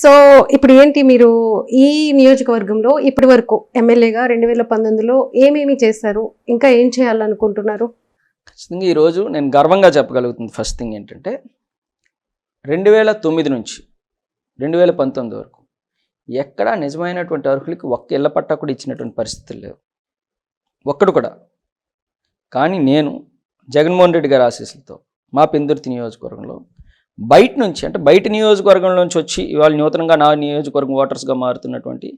So ఇప్పుడు ఏంటి మీరు ఈ నియోజకవర్గంలో ఇప్పటి వరకు ఎమ్మెల్యేగా రెండు వేల పంతొమ్మిదిలో ఏమేమి చేశారు? ఇంకా ఏం చేయాలనుకుంటున్నారు? ఖచ్చితంగా ఈరోజు నేను గర్వంగా చెప్పగలుగుతుంది ఫస్ట్ థింగ్ ఏంటంటే రెండు వేల తొమ్మిది నుంచి రెండు వేల పంతొమ్మిది వరకు ఎక్కడా నిజమైనటువంటి అర్హులకి ఒక్క ఇళ్ళ పట్టా కూడా ఇచ్చినటువంటి పరిస్థితులు లేవు. ఒక్కడు కూడా. కానీ నేను జగన్మోహన్ రెడ్డి గారి ఆశీస్సులతో మా పెందుర్తి నియోజకవర్గంలో బయట నుంచి అంటే బయట నియోజకవర్గం నుంచి వచ్చి ఇవాళ నూతనంగా నా నియోజకవర్గం ఓటర్స్గా మారుతున్నటువంటి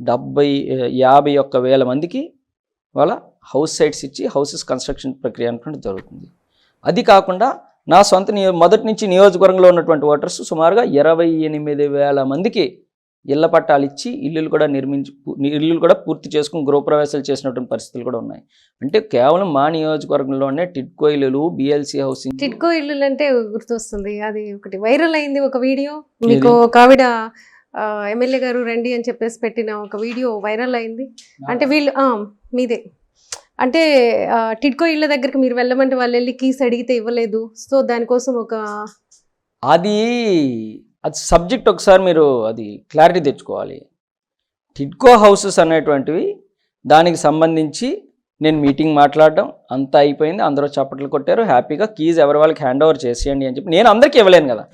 డెబ్బై యాభై ఒక్క వేల మందికి వాళ్ళ హౌస్ సైట్స్ ఇచ్చి హౌసెస్ కన్స్ట్రక్షన్ ప్రక్రియ అనేటువంటి జరుగుతుంది. అది కాకుండా నా సొంత నియో మొదటి నుంచి నియోజకవర్గంలో ఉన్నటువంటి ఓటర్స్ సుమారుగా ఇరవై ఎనిమిది వేల మందికి ఇళ్ళ పట్టాలు ఇచ్చి ఇల్లులు కూడా నిర్మించి ఇల్లులు కూడా పూర్తి చేసుకుని గృహప్రవేశాలు చేసినటువంటి పరిస్థితులు కూడా ఉన్నాయి. అంటే కేవలం మా నియోజకవర్గంలోనే టిడ్కో ఇల్లులు బిఎల్సి హౌసింగ్ టిట్కో ఇల్లులు అంటే గుర్తొస్తుంది. అది ఒకటి వైరల్ అయింది ఒక వీడియో. మీకు ఒక ఆవిడ ఎమ్మెల్యే గారు రండి అని చెప్పేసి పెట్టిన ఒక వీడియో వైరల్ అయింది. అంటే వీళ్ళు మీదే. అంటే టిడ్కో ఇళ్ళ దగ్గరికి మీరు వెళ్ళమంటే వాళ్ళు వెళ్ళి కీస్ అడిగితే ఇవ్వలేదు. సో దానికోసం ఒక అది అది సబ్జెక్ట్ ఒకసారి మీరు అది క్లారిటీ తెచ్చుకోవాలి. టిడ్కో హౌసెస్ అనేటువంటివి దానికి సంబంధించి నేను మీటింగ్ మాట్లాడడం అంతా అయిపోయింది అందరూ చప్పట్లు కొట్టారు హ్యాపీగా కీజ్ ఎవరి వాళ్ళకి హ్యాండ్ ఓవర్ చేసేయండి అని చెప్పి నేను అందరికీ ఇవ్వలేను కదా.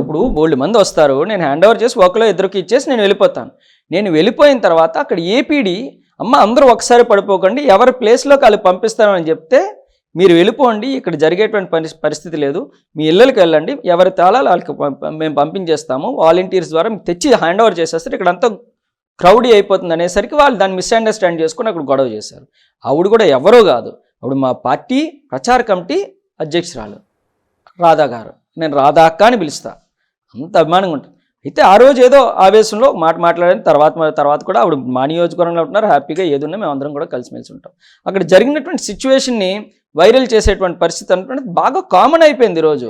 ఇప్పుడు బోల్డ్ మంది వస్తారు నేను హ్యాండ్ ఓవర్ చేసి ఒకలో ఇద్దరికి ఇచ్చేసి నేను వెళ్ళిపోతాను. నేను వెళ్ళిపోయిన తర్వాత అక్కడ ఏపీడి అమ్మ అందరూ ఒకసారి పడిపోకండి ఎవరి ప్లేస్లోకి వాళ్ళు పంపిస్తామని చెప్తే మీరు వెళ్ళిపోండి ఇక్కడ జరిగేటువంటి పరి పరిస్థితి లేదు. మీ ఇళ్ళకి వెళ్ళండి ఎవరి తాళాలు వాళ్ళకి మేము పంపించేస్తాము. వాలంటీర్స్ ద్వారా మీకు తెచ్చి హ్యాండ్ ఓవర్ చేసేస్తారు. ఇక్కడ అంతా క్రౌడీ అయిపోతుంది అనేసరికి వాళ్ళు దాన్ని మిస్అండర్స్టాండ్ చేసుకుని అక్కడ గొడవ చేశారు. ఆవిడ కూడా ఎవరో కాదు. ఆవిడ మా పార్టీ ప్రచార కమిటీ అధ్యక్షురాలు. రాధా గారు. నేను రాధా అక్క అని పిలుస్తా. అంత అభిమానంగా ఉంటుంది. అయితే ఆ రోజు ఏదో ఆవేశంలో మాట మాట్లాడిన తర్వాత తర్వాత కూడా ఆవిడ మా నియోజకవర్గంలో ఉంటున్నారు హ్యాపీగా ఏదున్నా మేము అందరం కూడా కలిసిమెలిసి ఉంటాం. అక్కడ జరిగినటువంటి సిచ్యువేషన్ని వైరల్ చేసేటువంటి పరిస్థితి అనేటువంటిది బాగా కామన్ అయిపోయింది ఈరోజు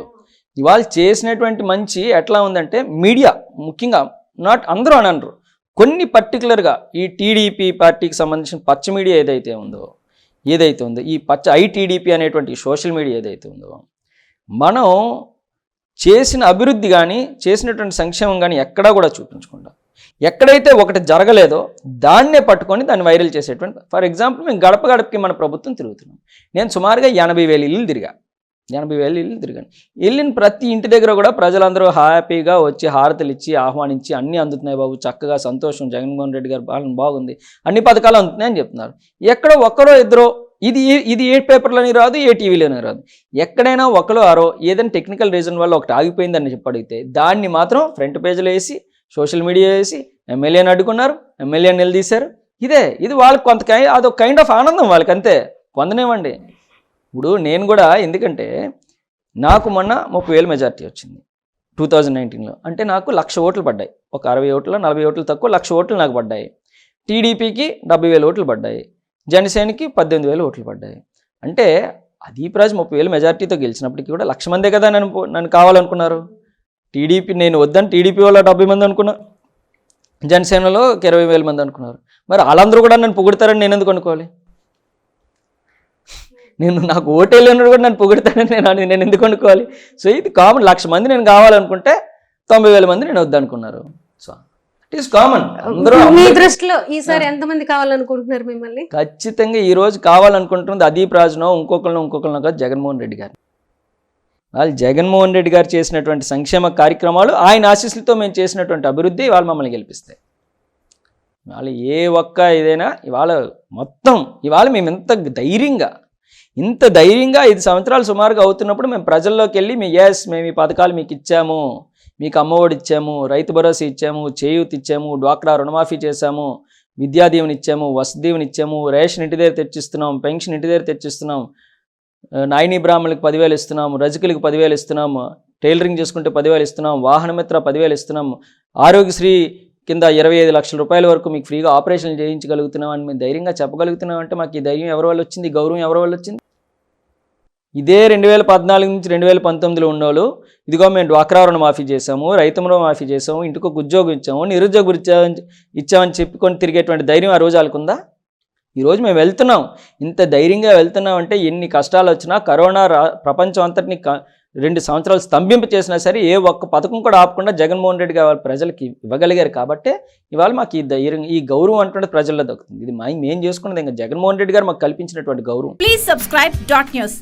ఇవాళ చేసినటువంటి మంచి ఎట్లా ఉందంటే మీడియా ముఖ్యంగా నాట్ అందరూ అని అనరు. కొన్ని పర్టికులర్గా ఈ టీడీపీ పార్టీకి సంబంధించిన పచ్చ మీడియా ఏదైతే ఉందో ఏదైతే ఉందో ఈ పచ్చ ఐటీడీపీ అనేటువంటి సోషల్ మీడియా ఏదైతే ఉందో మనం చేసిన అభివృద్ధి కానీ చేసినటువంటి సంక్షేమం కానీ ఎక్కడా కూడా చూపించకుండా. ఎక్కడైతే ఒకటి జరగలేదో దాన్నే పట్టుకొని దాన్ని వైరల్ చేసేటువంటి ఫర్ ఎగ్జాంపుల్ మేము గడప గడపకి మన ప్రభుత్వం తిరుగుతున్నాం. నేను సుమారుగా ఎనభై వేల ఇల్లు తిరిగా. ఎనభై వేల ఇల్లు తిరిగాను. వెళ్ళిన ప్రతి ఇంటి దగ్గర కూడా ప్రజలందరూ హ్యాపీగా వచ్చి హారతలు ఇచ్చి ఆహ్వానించి అన్నీ అందుతున్నాయి బాబు చక్కగా సంతోషం. జగన్మోహన్ రెడ్డి గారి పాలన బాగుంది. అన్ని పథకాలు అందుతున్నాయని చెప్తున్నారు. ఎక్కడో ఒక్కరో ఇద్దరో ఇది ఇది ఏ పేపర్లోని రాదు ఏ టీవీలోనే రాదు. ఎక్కడైనా ఒకరు ఆరో ఏదైనా టెక్నికల్ రీజన్ వల్ల ఒకటి ఆగిపోయిందని చెప్పి అడిగితే దాన్ని మాత్రం ఫ్రంట్ పేజీలో వేసి సోషల్ మీడియా వేసి ఎమ్మెల్యేని అడ్డుకున్నారు ఎమ్మెల్యేని నిలదీశారు. ఇదే ఇది వాళ్ళకి కొంత కై అదొక కైండ్ ఆఫ్ ఆనందం వాళ్ళకి అంతే. పొందనివ్వండి ఇప్పుడు నేను కూడా ఎందుకంటే నాకు మొన్న ముప్పై వేలు మెజార్టీ వచ్చింది టూ థౌజండ్ నైన్టీన్లో అంటే నాకు లక్ష ఓట్లు పడ్డాయి. ఒక అరవై ఓట్లు నలభై ఓట్లు తక్కువ లక్ష ఓట్లు నాకు పడ్డాయి. టీడీపీకి డెబ్బై వేల ఓట్లు పడ్డాయి. జనసేనకి పద్దెనిమిది వేలు ఓట్లు పడ్డాయి. అంటే అదీప్ రాజ్ ముప్పై వేలు మెజార్టీతో గెలిచినప్పటికీ కూడా లక్ష మందే కదా నన్ను పో- నన్ను కావాలనుకున్నారు. టీడీపీ నేను వద్దని టీడీపీ వాళ్ళు డెబ్బై మంది అనుకున్నా జనసేనలో ఒక ఇరవై వేల మంది అనుకున్నారు. మరి వాళ్ళందరూ కూడా నన్ను పొగుడతారని నేను ఎందుకు అనుకోవాలి? నేను నాకు ఓటేళ్ళు కూడా నన్ను పొగుడతానని నేను నేను ఎందుకు అనుకోవాలి? సో ఇది కామన్ లక్ష మంది నేను కావాలనుకుంటే తొంభై వేల మంది నేను వద్దనుకున్నారు. సో ఇట్ ఈస్ కామన్ అందరూ మీ అందరూ- దృష్టిలో ఈసారి ఎంతమంది కావాలనుకుంటున్నారు మిమ్మల్ని? ఖచ్చితంగా ఈ రోజు కావాలనుకుంటుంది అదీప్ రాజునో ఇంకొకరినో ఇంకొకరినో కాదు జగన్మోహన్ రెడ్డి గారు. వాళ్ళు జగన్మోహన్ రెడ్డి గారు చేసినటువంటి సంక్షేమ కార్యక్రమాలు ఆయన ఆశీస్సులతో మేము చేసినటువంటి అభివృద్ధి ఇవాళ మమ్మల్ని గెలిపిస్తాయి ఇవాళ ఏ ఒక్క ఇదైనా ఇవాళ మొత్తం ఇవాళ మేము ఎంత ధైర్యంగా ఇంత ధైర్యంగా ఐదు సంవత్సరాలు సుమారుగా అవుతున్నప్పుడు మేము ప్రజల్లోకి వెళ్ళి మీ ఎస్ మేము ఈ పథకాలు మీకు ఇచ్చాము మీకు అమ్మఒడి ఇచ్చాము రైతు భరోసా ఇచ్చాము చేయూత్ ఇచ్చాము డ్వాక్రా రుణమాఫీ చేశాము విద్యా దీవెన ఇచ్చాము వసతి దీవెన ఇచ్చాము రేషన్ ఇంటి దగ్గర తెచ్చిస్తున్నాం పెన్షన్ ఇంటి దగ్గర తెచ్చిస్తున్నాం ఆ, నాయని బ్రాహ్మణులకు పదివేలు ఇస్తున్నాము రజకులకు పదివేలు ఇస్తున్నాము టైలరింగ్ చేసుకుంటే పదివేలు ఇస్తున్నాం వాహనమిత్ర పదివేలు ఇస్తున్నాం ఆరోగ్యశ్రీ కింద ఇరవై ఐదు లక్షల రూపాయల వరకు మీకు ఫ్రీగా ఆపరేషన్లు చేయించగలుగుతున్నాం అని మేము ధైర్యంగా చెప్పగలుగుతున్నాం అంటే మాకు ఈ ధైర్యం ఎవరి వల్ల వచ్చింది గౌరవం ఎవరి వల్ల వచ్చింది? ఇదే రెండు వేల పద్నాలుగు నుంచి రెండు వేల పంతొమ్మిదిలో ఉన్నోళ్ళు ఇదిగో మేము డ్వాక్రా రుణం మాఫీ చేసాము రైతు రుణం మాఫీ చేసాము ఇంటికి ఒక ఉద్యోగం ఇచ్చాము నిరుద్యోగం ఇచ్చామని ఇచ్చామని చెప్పుకొని తిరిగేటువంటి ధైర్యం ఆ రోజు వాళ్ళకుందా? ఈరోజు మేము వెళ్తున్నాం. ఇంత ధైర్యంగా వెళ్తున్నాం అంటే ఎన్ని కష్టాలు వచ్చినా కరోనా రా ప్రపంచం అంతటిని క- రెండు సంవత్సరాలు స్తంభింప చేసినా సరే ఏ ఒక్క పథకం కూడా ఆపకుండా జగన్మోహన్ రెడ్డి గారు ప్రజలకి ఇవ్వగలిగారు కాబట్టి ఇవాళ మాకు ఈ ధైర్యం ఈ గౌరవం అంటుండే ప్రజల్లో దక్కుతుంది. ఇది మేము చేసుకున్నది ఇంకా జగన్మోహన్ రెడ్డి గారు మాకు కల్పించినటువంటి గౌరవం. Please subscribe dot news